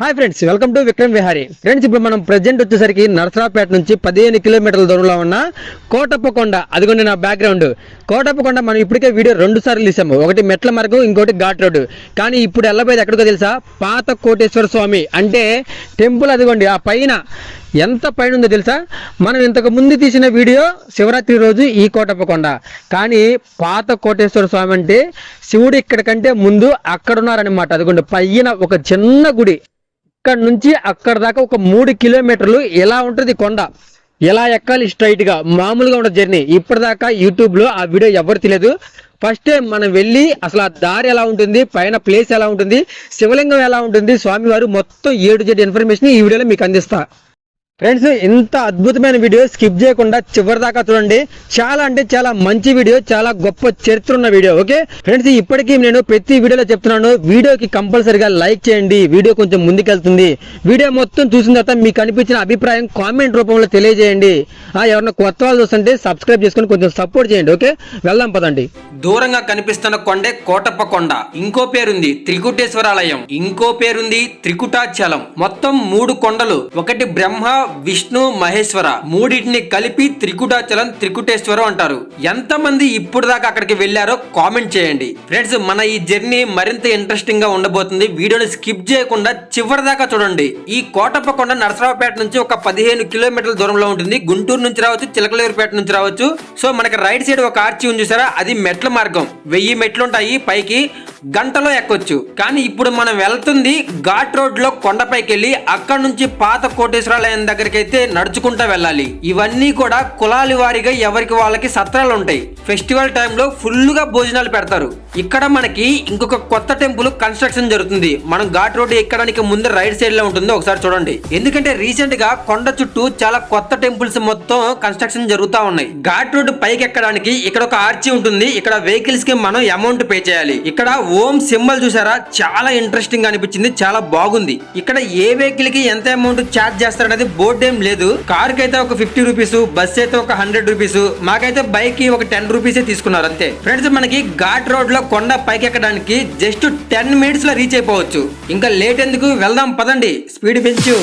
Hi friends welcome to Vikram Vihari. Friends ఇప్పుడు మనం present వచ్చేసరికి నరసరాపేట నుంచి పదిహేను కిలోమీటర్ల దూరంలో ఉన్న కోటప్పకొండ. అదిగోండి నా బ్యాక్గ్రౌండ్ కోటప్పకొండ మనం ఇప్పటికే వీడియో రెండు సార్లు తీసాము. ఒకటి మెట్ల మార్గం ఇంకోటి ఘాట్ రోడ్ కానీ ఇప్పుడు వెళ్ళబోయేది ఎక్కడికో తెలుసా? పాత కోటేశ్వర స్వామి. అంటే టెంపుల్ అదిగోండి ఆ పైన ఎంత పైన ఉందో తెలుసా? మనం ఇంతకు ముందు తీసిన వీడియో శివరాత్రి రోజు ఈ కోటప్పకొండ. కానీ పాత కోటేశ్వర స్వామి అంటే శివుడు ఇక్కడికంటే ముందు అక్కడ ఉన్నారనమాట అదిగోండి పైన ఒక చిన్న గుడి. ఇక్కడ నుంచి అక్కడ దాకా ఒక మూడు కిలోమీటర్లు ఎలా ఉంటుంది కొండ? ఎలా ఎక్కాలి స్ట్రైట్గా? మామూలుగా ఉండదు జర్నీ ఇప్పటిదాకా యూట్యూబ్లో ఆ వీడియో ఎవరు తెలియదు ఫస్ట్ టైం మనం వెళ్ళి అసలు ఆ దారి ఎలా ఉంటుంది? పైన ప్లేస్ ఎలా ఉంటుంది? శివలింగం ఎలా ఉంటుంది? స్వామివారు మొత్తం ఏడు జెడ్ ఇన్ఫర్మేషన్ ఈ వీడియోలో మీకు అందిస్తా. ఫ్రెండ్స్ ఇంత అద్భుతమైన వీడియో స్కిప్ చేయకుండా చివరి దాకా చూడండి. చాలా అంటే చాలా మంచి వీడియో చాలా గొప్ప చరిత్ర ఉన్న వీడియో ఓకే ఫ్రెండ్స్ ఇప్పటికీ నేను ప్రతి వీడియోలో చెప్తున్నాను వీడియోకి కంపల్సరిగా లైక్ చేయండి. వీడియో కొంచెం ముందుకెళ్తుంది. వీడియో మొత్తం చూసిన తర్వాత మీకు అనిపించిన అభిప్రాయం కామెంట్ రూపంలో తెలియజేయండి. ఆ, ఎవరైనా కొత్త వాళ్ళు చూస్తుంటే సబ్స్క్రైబ్ చేసుకొని కొంచెం సపోర్ట్ చేయండి ఓకే వెళ్దాం పదండి. దూరంగా కనిపిస్తున్న కొండే కోటప్ప కొండ. ఇంకో పేరుంది త్రికుటేశ్వరాలయం. ఇంకో పేరుంది త్రికుటాచలం. మొత్తం మూడు కొండలు. ఒకటి బ్రహ్మ విష్ణు మహేశ్వర మూడింటిని కలిపి త్రికుటాచలం త్రికుటేశ్వరం అంటారు. ఎంతమంది ఇప్పుడు దాకా అక్కడికి వెళ్ళారో కామెంట్ చేయండి. ఫ్రెండ్స్ మన ఈ జర్నీ మరింత ఇంట్రెస్టింగ్గా ఉండబోతుంది. వీడియోని స్కిప్ చేయకుండా చివరి దాకా చూడండి. ఈ కోటప్పకొండ నరసరావుపేట నుంచి ఒక పదిహేను కిలోమీటర్ల దూరంలో ఉంటుంది. గుంటూరు నుంచి రావచ్చు చిలకలేరుపేట నుంచి రావచ్చు. సో మనకి రైట్ సైడ్ ఒక ఆర్చి ఉంది చూసారా? అది మెట్ల మార్గం. వెయ్యి మెట్లు ఉంటాయి పైకి. గంటలో ఎక్కొచ్చు. కానీ ఇప్పుడు మనం వెళ్తుంది ఘాట్ రోడ్లో కొండపైకి వెళ్ళి అక్కడ నుంచి పాత కోటేశ్వరాలయం దగ్గరికి అయితే నడుచుకుంటా వెళ్ళాలి. ఇవన్నీ కూడా కులాలి వారిగా ఎవరికి వాళ్ళకి సత్రాలు ఉంటాయి. ఫెస్టివల్ టైంలో ఫుల్గా భోజనాలు పెడతారు. ఇక్కడ మనకి ఇంకొక కొత్త టెంపుల్ కన్స్ట్రక్షన్ జరుగుతుంది. మనం ఘాట్ రోడ్ ఎక్కడానికి ముందు రైట్ సైడ్లో ఉంటుంది ఒకసారి చూడండి. ఎందుకంటే రీసెంట్గా కొండ చుట్టూ చాలా కొత్త టెంపుల్స్ మొత్తం కన్స్ట్రక్షన్ జరుగుతా ఉన్నాయి. ఘాట్ రోడ్ పైకి ఎక్కడానికి ఇక్కడ ఒక ఆర్చి ఉంటుంది. ఇక్కడ వెహికల్స్కి మనం అమౌంట్ పే చేయాలి. ఇక్కడ ఓం సింబల్ చూసారా? చాలా ఇంట్రెస్టింగ్ అనిపించింది చాలా బాగుంది. ఇక్కడ ఏ వెహికల్కి ఎంత అమౌంట్ ఛార్జ్ చేస్తారనేది బోర్డు ఏం లేదు. కార్కి అయితే ఒక ఫిఫ్టీ రూపీస్ బస్ అయితే ఒక హండ్రెడ్ రూపీస్ మాకైతే బైక్కి ఒక టెన్ రూపీస్ తీసుకున్నారు అంతే. ఫ్రెండ్స్ మనకి ఘాట్ రోడ్లో కొండ పైకి ఎక్కడానికి జస్ట్ టెన్ మినిట్స్లో రీచ్ అయిపోవచ్చు. ఇంకా లేట్ ఎందుకు? వెళ్దాం పదండి. స్పీడ్ పెంచు.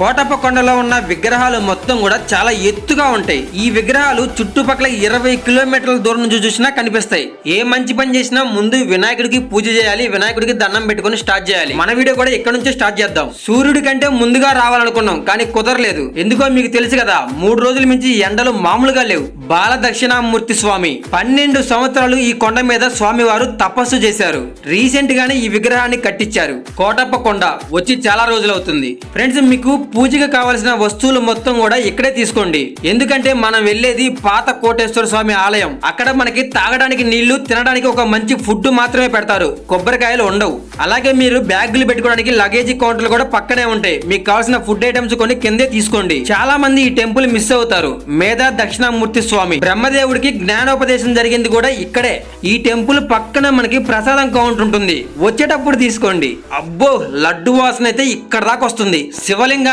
కోటప్ప కొండలో ఉన్న విగ్రహాలు మొత్తం కూడా చాలా ఎత్తుగా ఉంటాయి. ఈ విగ్రహాలు చుట్టుపక్కల ఇరవై కిలోమీటర్ల దూరం నుంచి చూసినా కనిపిస్తాయి. ఏ మంచి పని చేసినా ముందు వినాయకుడికి పూజ చేయాలి వినాయకుడికి దండం పెట్టుకొని స్టార్ట్ చేయాలి. మన వీడియో కూడా ఇక్కడ నుంచి స్టార్ట్ చేద్దాం. సూర్యుడి కంటే ముందుగా రావాలనుకున్నాం కానీ కుదరలేదు. ఎందుకో మీకు తెలుసు కదా మూడు రోజుల మించి ఎండలు మామూలుగా లేవు. బాల దక్షిణామూర్తి స్వామి పన్నెండు సంవత్సరాలు ఈ కొండ మీద స్వామి వారు తపస్సు చేశారు. రీసెంట్ గానే ఈ విగ్రహాన్ని కట్టించారు. కోటప్ప కొండ వచ్చి చాలా రోజులు అవుతుంది ఫ్రెండ్స్ మీకు పూజకి కావలసిన వస్తువులు మొత్తం కూడా ఇక్కడే తీసుకోండి. ఎందుకంటే మనం వెళ్ళేది పాత కోటేశ్వర స్వామి ఆలయం. అక్కడ మనకి తాగడానికి నీళ్ళు తినడానికి ఒక మంచి ఫుడ్ మాత్రమే పెడతారు. కొబ్బరికాయలు ఉండవు. అలాగే మీరు బ్యాగులు పెట్టుకోవడానికి లగేజీ కౌంటర్లు కూడా పక్కనే ఉంటాయి. మీకు కావాల్సిన ఫుడ్ ఐటమ్స్ కొన్ని కిందే తీసుకోండి. చాలా మంది ఈ టెంపుల్ మిస్ అవుతారు. మేధా దక్షిణామూర్తి స్వామి. బ్రహ్మదేవుడికి జ్ఞానోపదేశం జరిగింది కూడా ఇక్కడే. ఈ టెంపుల్ పక్కన మనకి ప్రసాదం కౌంటర్ ఉంటుంది. వచ్చేటప్పుడు తీసుకోండి. అబ్బో లడ్డు వాసన అయితే ఇక్కడ దాకా వస్తుంది.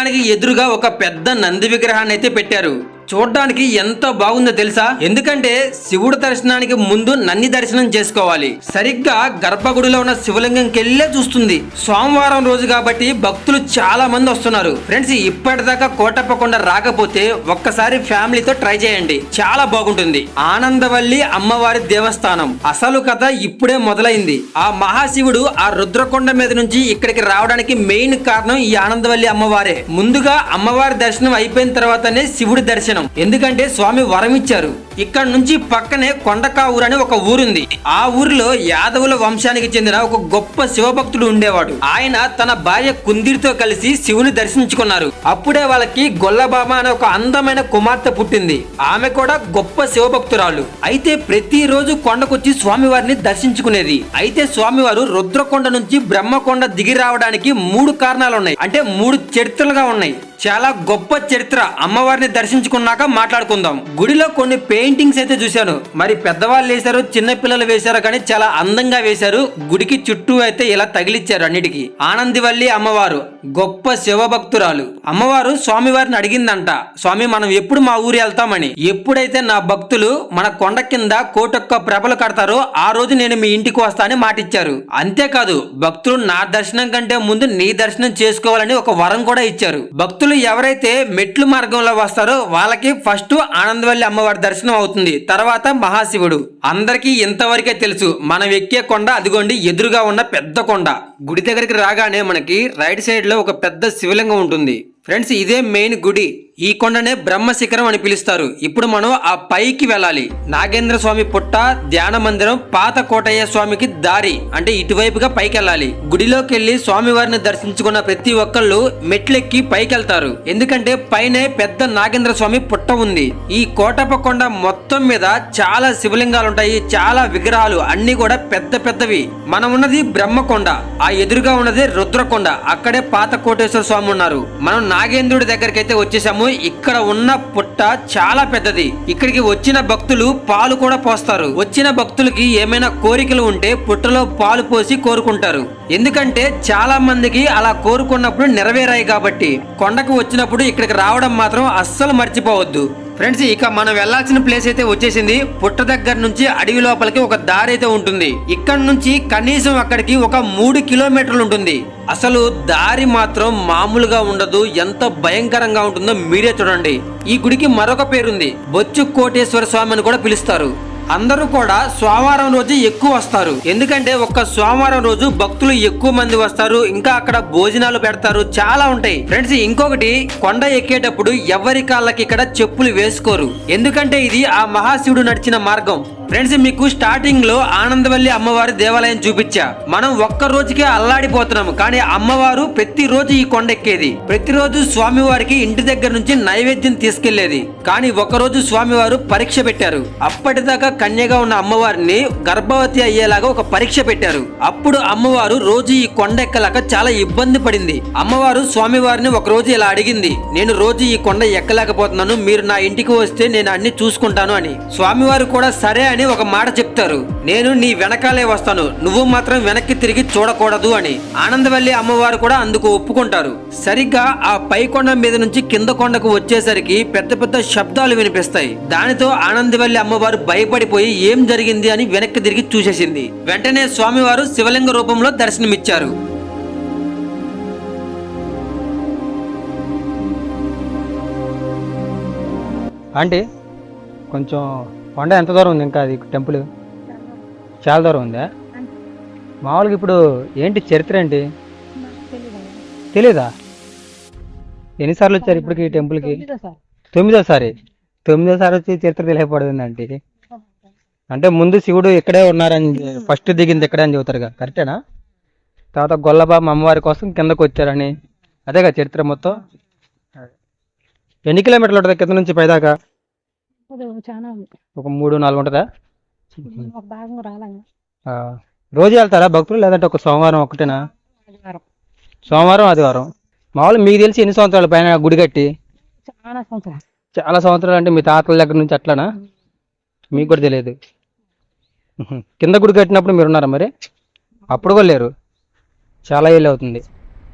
విగ్రహానికి ఎదురుగా ఒక పెద్ద నంది విగ్రహాన్ని అయితే పెట్టారు. చూడడానికి ఎంత బాగుందో తెలుసా? ఎందుకంటే శివుడు దర్శనానికి ముందు నన్ని దర్శనం చేసుకోవాలి. సరిగ్గా గర్భగుడిలో ఉన్న శివలింగం కెళ్ళే చూస్తుంది. సోమవారం రోజు కాబట్టి భక్తులు చాలా మంది వస్తున్నారు. ఫ్రెండ్స్ ఇప్పటిదాకా కోటప్పకొండ రాకపోతే ఒక్కసారి ఫ్యామిలీతో ట్రై చేయండి. చాలా బాగుంటుంది. ఆనందవల్లి అమ్మవారి దేవస్థానం. అసలు కథ ఇప్పుడే మొదలైంది. ఆ మహాశివుడు ఆ రుద్రకొండ మీద నుంచి ఇక్కడికి రావడానికి మెయిన్ కారణం ఈ ఆనందవల్లి అమ్మవారే. ముందుగా అమ్మవారి దర్శనం అయిపోయిన తర్వాతనే శివుడి దర్శనం. ఎందుకంటే స్వామి వరం ఇచ్చారు ఇక్కడ నుంచి పక్కనే కొండకావూరు అని ఒక ఊరుంది. ఆ ఊరిలో యాదవుల వంశానికి చెందిన ఒక గొప్ప శివభక్తుడు ఉండేవాడు. ఆయన తన భార్య కుందిరితో కలిసి శివుని దర్శించుకున్నారు. అప్పుడే వాళ్ళకి గొల్లబామ అనే ఒక అందమైన కుమార్తె పుట్టింది. ఆమె కూడా గొప్ప శివభక్తురాలు. అయితే ప్రతిరోజు కొండకొచ్చి స్వామివారిని దర్శించుకునేది. అయితే స్వామివారు రుద్రకొండ నుంచి బ్రహ్మకొండ దిగి రావడానికి మూడు కారణాలు ఉన్నాయి అంటే మూడు చరిత్రలుగా ఉన్నాయి. చాలా గొప్ప చరిత్ర. అమ్మవారిని దర్శించుకున్నాక మాట్లాడుకుందాం. గుడిలో కొన్ని పెయింటింగ్స్ అయితే చూశాను. మరి పెద్దవాళ్ళు వేశారు చిన్నపిల్లలు వేశారు కానీ చాలా అందంగా వేశారు. గుడికి చుట్టూ అయితే ఇలా తగిలిచ్చారు అన్నిటికీ. ఆనందివల్లి అమ్మవారు గొప్ప శివభక్తురాలు. అమ్మవారు స్వామివారిని అడిగిందంట స్వామి మనం ఎప్పుడు మా ఊరు వెళ్తామని? ఎప్పుడైతే నా భక్తులు మన కొండ కింద కోటొక్క ప్రభలు కడతారో ఆ రోజు నేను మీ ఇంటికి వస్తా అని మాటిచ్చారు. అంతేకాదు భక్తులు నా దర్శనం కంటే ముందు నీ దర్శనం చేసుకోవాలని ఒక వరం కూడా ఇచ్చారు. భక్తులు ఎవరైతే మెట్లు మార్గంలో వస్తారో వాళ్ళకి ఫస్ట్ ఆనందవల్లి అమ్మవారి దర్శనం అవుతుంది. తర్వాత మహాశివుడు. అందరికీ ఇంతవరకే తెలుసు. మనం ఎక్కే కొండ అదిగోండి ఎదురుగా ఉన్న పెద్ద కొండ. గుడి దగ్గరికి రాగానే మనకి రైట్ సైడ్లో ఒక పెద్ద శివలింగం ఉంటుంది. ఫ్రెండ్స్ ఇదే మెయిన్ గుడి. ఈ కొండనే బ్రహ్మ శిఖరం అని పిలుస్తారు. ఇప్పుడు మనం ఆ పైకి వెళ్ళాలి. నాగేంద్ర స్వామి పుట్ట ధ్యాన మందిరం పాత కోటయ్య స్వామికి దారి. అంటే ఇటువైపుగా పైకి వెళ్ళాలి. గుడిలోకి వెళ్ళి స్వామివారిని దర్శించుకున్న ప్రతి ఒక్కళ్ళు మెట్లెక్కి పైకి వెళ్తారు. ఎందుకంటే పైనే పెద్ద నాగేంద్ర స్వామి పుట్ట ఉంది. ఈ కోటప్ప కొండ మొత్తం మీద చాలా శివలింగాలు ఉంటాయి చాలా విగ్రహాలు అన్ని కూడా పెద్ద పెద్దవి. మనం ఉన్నది బ్రహ్మకొండ. ఆ ఆ ఎదురుగా ఉన్నది రుద్రకొండ. అక్కడే పాత కోటేశ్వర స్వామి ఉన్నారు. మనం నాగేంద్రుడి దగ్గరికి అయితే వచ్చేసాము. ఇక్కడ ఉన్న పుట్ట చాలా పెద్దది. ఇక్కడికి వచ్చిన భక్తులు పాలు కూడా పోస్తారు. వచ్చిన భక్తులకి ఏమైనా కోరికలు ఉంటే పుట్టలో పాలు పోసి కోరుకుంటారు. ఎందుకంటే చాలా మందికి అలా కోరుకున్నప్పుడు నెరవేరాయి కాబట్టి. కొండకు వచ్చినప్పుడు ఇక్కడికి రావడం మాత్రం అస్సలు మర్చిపోవద్దు. ఫ్రెండ్స్ ఇక మనం వెళ్ళాల్సిన ప్లేస్ అయితే వచ్చేసింది. పుట్ట దగ్గర నుంచి అడవి లోపలికి ఒక దారి అయితే ఉంటుంది. ఇక్కడ నుంచి కనీసం అక్కడికి ఒక మూడు కిలోమీటర్లు ఉంటుంది. అసలు దారి మాత్రం మామూలుగా ఉండదు. ఎంత భయంకరంగా ఉంటుందో మీరే చూడండి. ఈ గుడికి మరొక పేరుంది. బొచ్చు కోటేశ్వర స్వామి అని కూడా పిలుస్తారు. అందరూ కూడా సోమవారం రోజు ఎక్కువ వస్తారు. ఎందుకంటే ఒక్క సోమవారం రోజు భక్తులు ఎక్కువ మంది వస్తారు. ఇంకా అక్కడ భోజనాలు పెడతారు. చాలా ఉంటాయి. ఫ్రెండ్స్ ఇంకొకటి కొండ ఎక్కేటప్పుడు ఎవరి కాళ్ళకి ఇక్కడ చెప్పులు వేసుకోరు. ఎందుకంటే ఇది ఆ మహాశివుడు నడిచిన మార్గం. ఫ్రెండ్స్ మీకు స్టార్టింగ్లో ఆనందవల్లి అమ్మవారి దేవాలయం చూపించా. మనం ఒక్క రోజుకే అల్లాడిపోతున్నాము కానీ అమ్మవారు ప్రతి రోజు ఈ కొండ ఎక్కేది ప్రతిరోజు స్వామివారికి ఇంటి దగ్గర నుంచి నైవేద్యం తీసుకెళ్ళేది కానీ ఒక రోజు స్వామివారు పరీక్ష పెట్టారు. అప్పటిదాకా కన్యగా ఉన్న అమ్మవారిని గర్భవతి అయ్యేలాగా ఒక పరీక్ష పెట్టారు. అప్పుడు అమ్మవారు రోజు ఈ కొండ ఎక్కలేక చాలా ఇబ్బంది పడింది. అమ్మవారు స్వామివారిని ఒక రోజు ఇలా అడిగింది నేను రోజు ఈ కొండ ఎక్కలేకపోతున్నాను మీరు నా ఇంటికి వస్తే నేను అన్ని చూసుకుంటాను అని. స్వామివారు కూడా సరే అని అని ఒక మాట చెప్తారు. నేను నీ వెనకాలే వస్తాను. నువ్వు మాత్రం వెనక్కి తిరిగి చూడకూడదు అని. ఆనందవల్లి అమ్మవారు కూడా అందుకు ఒప్పుకుంటారు. సరిగ్గా ఆ పై కొండ మీద నుంచి కింద కొండకు వచ్చేసరికి పెద్ద పెద్ద శబ్దాలు వినిపిస్తాయి. దానితో ఆనందవల్లి అమ్మవారు భయపడిపోయి ఏం జరిగింది అని వెనక్కి తిరిగి చూసేసింది. వెంటనే స్వామివారు శివలింగ రూపంలో దర్శనమిచ్చారు. ఆంటీ కొంచెం కొండ ఎంత దూరం ఉంది ఇంకా అది టెంపుల్? చాలా దూరం ఉందా? మామూలుగా ఇప్పుడు ఏంటి చరిత్ర ఏంటి? తెలీదా? ఎన్నిసార్లు వచ్చారు ఇప్పటికి ఈ టెంపుల్కి? తొమ్మిదోసారి తొమ్మిదోసారి వచ్చి చరిత్ర తెలియపడుతుంది అంటే అంటే ముందు శివుడు ఇక్కడే ఉన్నారని ఫస్ట్ దిగింది ఇక్కడే అని చెబుతారుగా. కరెక్టేనా? తర్వాత గొల్లబాబు అమ్మవారి కోసం కిందకు వచ్చారని. అదేగా చరిత్ర మొత్తం? ఎన్ని కిలోమీటర్లు ఉంటుంది కింద నుంచి పైదాకా? చాలా ఉంది. ఒక మూడు నాలుగు ఉంటుందా? ఒక భాగం రోజు వెళ్తారా భక్తులు? లేదంటే ఒక సోమవారం ఒకటేనా? సోమవారం ఆదివారం. మామూలు మీకు తెలిసి ఎన్ని సంవత్సరాల పైన గుడి కట్టి? చాలా సంవత్సరాలు. చాలా సంవత్సరాలు అంటే మీ తాతల దగ్గర నుంచి అట్లానా? మీకు కూడా తెలియదు. కింద గుడి కట్టినప్పుడు మీరు ఉన్నారా మరి? అప్పుడు కూడా లేరు. చాలా ఏళ్ళు అవుతుంది.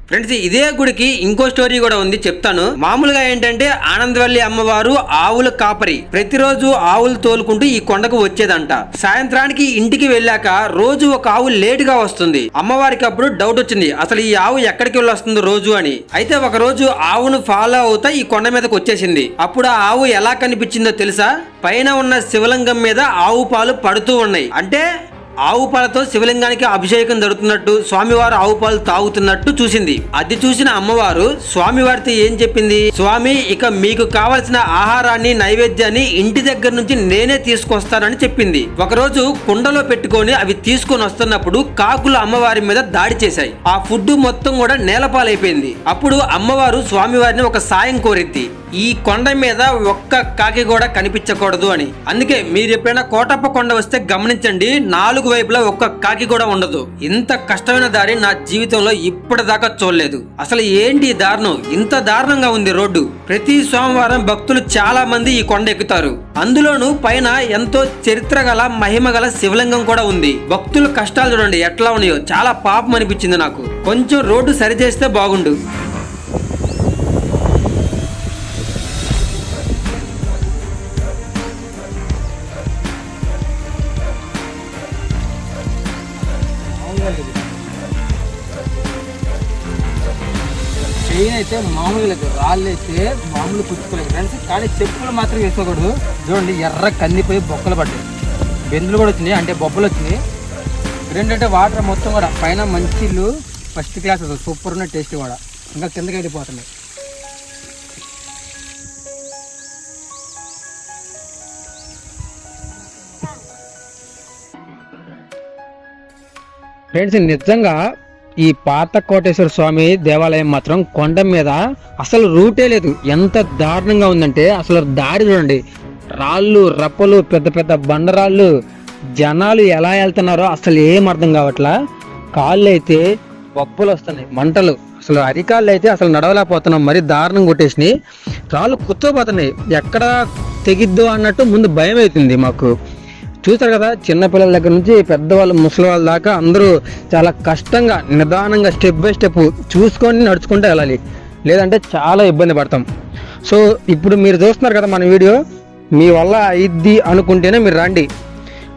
ఫ్రెండ్స్ ఇదే గుడికి ఇంకో స్టోరీ కూడా ఉంది చెప్తాను. మామూలుగా ఏంటంటే ఆనందవల్లి అమ్మవారు ఆవుల కాపరి. ప్రతిరోజు ఆవులు తోలుకుంటూ ఈ కొండకు వచ్చేదంట. సాయంత్రానికి ఇంటికి వెళ్ళాక రోజు ఒక ఆవు లేట్గా వస్తుంది. అమ్మవారికి అప్పుడు డౌట్ వచ్చింది. అసలు ఈ ఆవు ఎక్కడికి వెళ్ళొస్తుంది రోజు అని. అయితే ఒక రోజు ఆవును ఫాలో అవుతా ఈ కొండ మీదకి వచ్చేసింది. అప్పుడు ఆ ఆవు ఎలా కనిపించిందో తెలుసా? పైన ఉన్న శివలింగం మీద ఆవు పాలు పడుతూ ఉన్నాయి. అంటే ఆవు పాలతో శివలింగానికి అభిషేకం జరుగుతున్నట్టు స్వామివారు ఆవు పాలు తాగుతున్నట్టు చూసింది. అది చూసిన అమ్మవారు స్వామివారితో ఏం చెప్పింది? స్వామి ఇక మీకు కావలసిన ఆహారాన్ని నైవేద్యాన్ని ఇంటి దగ్గర నుంచి నేనే తీసుకొస్తానని చెప్పింది. ఒకరోజు కుండలో పెట్టుకొని అవి తీసుకొని వస్తున్నప్పుడు కాకులు అమ్మవారి మీద దాడి చేశాయి. ఆ ఫుడ్ మొత్తం కూడా నేలపాలైపోయింది. అప్పుడు అమ్మవారు స్వామివారిని ఒక సాయం కోరిద్ది. ఈ కొండ మీద ఒక్క కాకి కూడా కనిపించకూడదు అని. అందుకే మీరు ఎప్పుడైనా కోటప్ప కొండ వస్తే గమనించండి. నాలుగు వైపులా ఒక్క కాకి కూడా ఉండదు. ఇంత కష్టమైన దారి నా జీవితంలో ఇప్పటిదాకా చూడలేదు. అసలు ఏంటి దారుణం? ఇంత దారుణంగా ఉంది రోడ్డు. ప్రతి సోమవారం భక్తులు చాలా మంది ఈ కొండ ఎక్కుతారు. అందులోనూ పైన ఎంతో చరిత్ర గల మహిమ గల శివలింగం కూడా ఉంది. భక్తుల కష్టాలు చూడండి ఎట్లా ఉన్నాయో. చాలా పాపం అనిపించింది నాకు. కొంచెం రోడ్డు సరిచేస్తే బాగుండు. అయితే మామూలుగా లేదు రాళ్ళు అయితే మామూలు పుచ్చుకోలేదు ఫ్రెండ్స్ కానీ చెప్పులు మాత్రం వేసుకోకూడదు. చూడండి ఎర్ర కందిపోయి బొక్కలు పడ్డాయి. బెందులు కూడా వచ్చినాయి అంటే బొబ్బలు వచ్చినాయి. రెండంటే వాటర్ మొత్తం కూడా. పైన మంచిళ్ళు ఫస్ట్ క్లాస్ సూపర్ ఉన్న టేస్ట్ కూడా. ఇంకా కిందకి వెళ్ళిపోతున్నాయి. ఫ్రెండ్స్ నిజంగా ఈ పాత కోటేశ్వర స్వామి దేవాలయం మాత్రం కొండ మీద అసలు రూటే లేదు. ఎంత దారుణంగా ఉందంటే అసలు దారి చూడండి. రాళ్ళు రప్పలు పెద్ద పెద్ద బండరాళ్ళు జనాలు ఎలా వెళ్తున్నారో అసలు ఏం అర్థం కావట్లా? కాళ్ళు అయితే బొప్పలు వస్తున్నాయి మంటలు. అసలు అరికాళ్ళు అయితే అసలు నడవలేకపోతున్నాం. మరి దారుణం కొట్టేసినాయి. రాళ్ళు కూర్చోపోతున్నాయి ఎక్కడ తెగిద్దు అన్నట్టు ముందు భయం అవుతుంది మాకు. చూస్తారు కదా చిన్నపిల్లల దగ్గర నుంచి పెద్దవాళ్ళు ముసలి వాళ్ళ దాకా అందరూ చాలా కష్టంగా నిదానంగా స్టెప్ బై స్టెప్ చూసుకొని నడుచుకుంటూ వెళ్ళాలి. లేదంటే చాలా ఇబ్బంది పడతాం. సో ఇప్పుడు మీరు చూస్తున్నారు కదా మన వీడియో మీ వల్ల అయిద్ది అనుకుంటేనే మీరు రండి.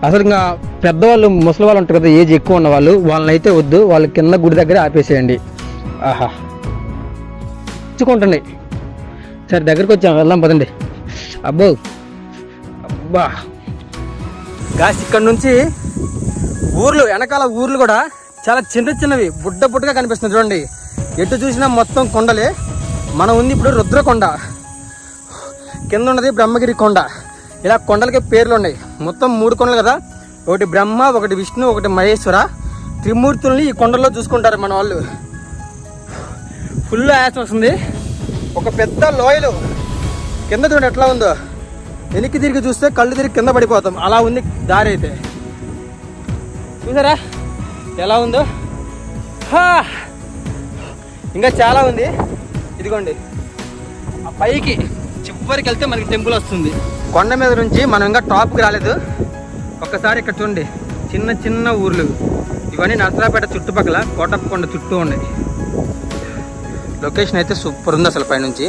అసలు ఇంకా పెద్దవాళ్ళు ముసలి వాళ్ళు ఉంటారు కదా ఏజ్ ఎక్కువ ఉన్న వాళ్ళు వాళ్ళని అయితే వద్దు వాళ్ళ కింద గుడి దగ్గర ఆపేసేయండి. ఆహా. ఇచ్చుకుంటుండే సరే దగ్గరికి వచ్చాం వెళ్దాం పదండి. అబ్బో. అబ్బా. గాస్ ఇక్కడ నుంచి ఊర్లు వెనకాల ఊర్లు కూడా చాలా చిన్న చిన్నవి బుడ్డ బుడ్డగా కనిపిస్తుంది చూడండి. ఎటు చూసినా మొత్తం కొండలే. మనం ఉంది ఇప్పుడు రుద్రకొండ. కింద ఉన్నది బ్రహ్మగిరి కొండ. ఇలా కొండలకి పేర్లు ఉన్నాయి. మొత్తం మూడు కొండలు కదా? ఒకటి బ్రహ్మ ఒకటి విష్ణు ఒకటి మహేశ్వర. త్రిమూర్తుల్ని ఈ కొండల్లో చూసుకుంటారు మన వాళ్ళు. ఫుల్ యాస్ వస్తుంది. ఒక పెద్ద లోయలు. కింద చూడండి ఎట్లా ఉందో. వెనక్కి తిరిగి చూస్తే కళ్ళు తిరిగి కింద పడిపోతాం. అలా ఉంది దారి అయితే. చూసారా? ఎలా ఉందో? ఇంకా చాలా ఉంది. ఇదిగోండి. ఆ పైకి చివరికి వెళ్తే మనకి టెంపుల్ వస్తుంది. కొండ మీద నుంచి మనం ఇంకా టాప్కి రాలేదు. ఒక్కసారి ఇక్కడ చూడండి. చిన్న చిన్న ఊర్లు. ఇవన్నీ నరసరాపేట చుట్టుపక్కల కోటప్ప కొండ చుట్టూ ఉన్నాయి. లొకేషన్ అయితే సూపర్ ఉంది అసలు పైనుంచి.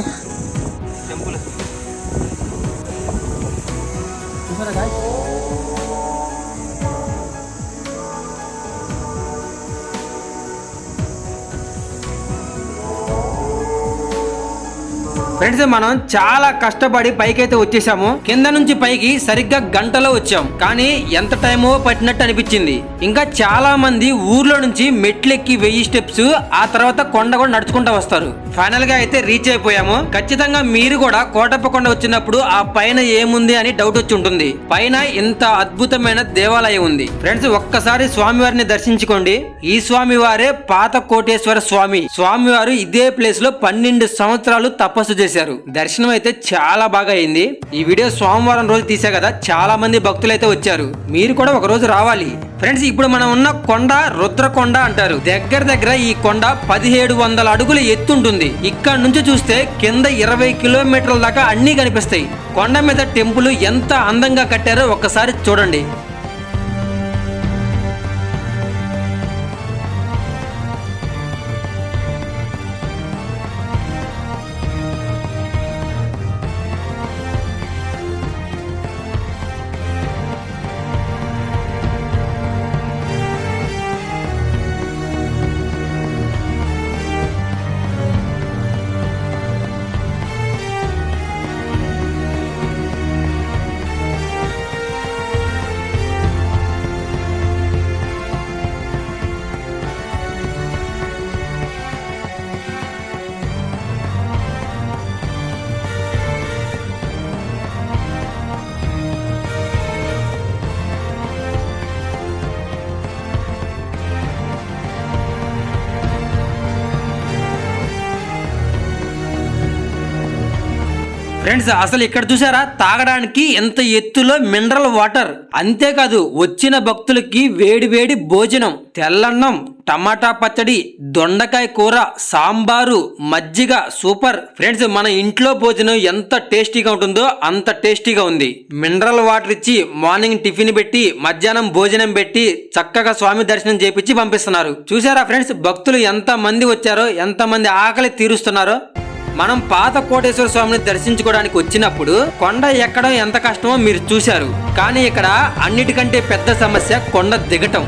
ఫ్రెండ్స్ మనం చాలా కష్టపడి పైకైతే వచ్చేసాము. కింద నుంచి పైకి సరిగ్గా గంటలో వచ్చాం. కానీ ఎంత టైమో పట్టినట్టు అనిపించింది. ఇంకా చాలా మంది ఊర్లో నుంచి మెట్లెక్కి వెయ్యి స్టెప్స్ ఆ తర్వాత కొండ కూడా నడుచుకుంటూ వస్తారు. ఫైనల్గా అయితే రీచ్ అయిపోయాము. ఖచ్చితంగా మీరు కూడా కోటప్పకొండ వచ్చినప్పుడు ఆ పైన ఏముంది అని డౌట్ వచ్చి ఉంటుంది. పైన ఇంత అద్భుతమైన దేవాలయం ఉంది. ఫ్రెండ్స్ ఒక్కసారి స్వామివారిని దర్శించుకోండి. ఈ స్వామివారే పాత కోటేశ్వర స్వామి. స్వామివారు ఇదే ప్లేస్లో పన్నెండు సంవత్సరాలు తపస్సు చేశారు. దర్శనం అయితే చాలా బాగా అయింది. ఈ వీడియో సోమవారం రోజు తీసా కదా చాలా మంది భక్తులు అయితే వచ్చారు. మీరు కూడా ఒక రోజు రావాలి. ఫ్రెండ్స్ ఇప్పుడు మనం ఉన్న కొండ రుద్రకొండ అంటారు. దగ్గర దగ్గర ఈ కొండ పదిహేడు వందల అడుగుల ఎత్తుంటుంది ఇక్కడ నుంచి చూస్తే కింద ఇరవై కిలోమీటర్ల దాకా అన్ని కనిపిస్తాయి. కొండ మీద టెంపుల్ ఎంత అందంగా కట్టారో ఒక్కసారి చూడండి. ఫ్రెండ్స్ అసలు ఇక్కడ చూసారా? తాగడానికి ఎంత ఎత్తులో మినరల్ వాటర్? అంతేకాదు వచ్చిన భక్తులకి వేడి వేడి భోజనం తెల్లన్నం టమాటా పచ్చడి దొండకాయ కూర సాంబారు మజ్జిగ సూపర్. ఫ్రెండ్స్ మన ఇంట్లో భోజనం ఎంత టేస్టీగా ఉంటుందో అంత టేస్టీగా ఉంది. మినరల్ వాటర్ ఇచ్చి మార్నింగ్ టిఫిన్ పెట్టి మధ్యాహ్నం భోజనం పెట్టి చక్కగా స్వామి దర్శనం చేపించి పంపిస్తున్నారు. చూసారా ఫ్రెండ్స్ భక్తులు ఎంత మంది వచ్చారో ఎంత మంది ఆకలి తీరుస్తున్నారో? మనం పాత కోటేశ్వర స్వామిని దర్శించుకోవడానికి వచ్చినప్పుడు కొండ ఎక్కడం ఎంత కష్టమో మీరు చూశారు. కానీ ఇక్కడ అన్నిటికంటే పెద్ద సమస్య కొండ దిగటం.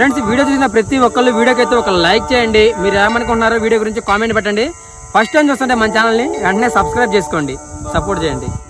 ఫ్రెండ్స్ వీడియో చూసిన ప్రతి ఒక్కళ్ళు వీడియోకి అయితే ఒక లైక్ చేయండి. మీరు ఏమనుకుంటున్నారో వీడియో గురించి కామెంట్ పెట్టండి. ఫస్ట్ టైం చూస్తుంటే మన ఛానల్ని వెంటనే సబ్స్క్రైబ్ చేసుకోండి. సపోర్ట్ చేయండి.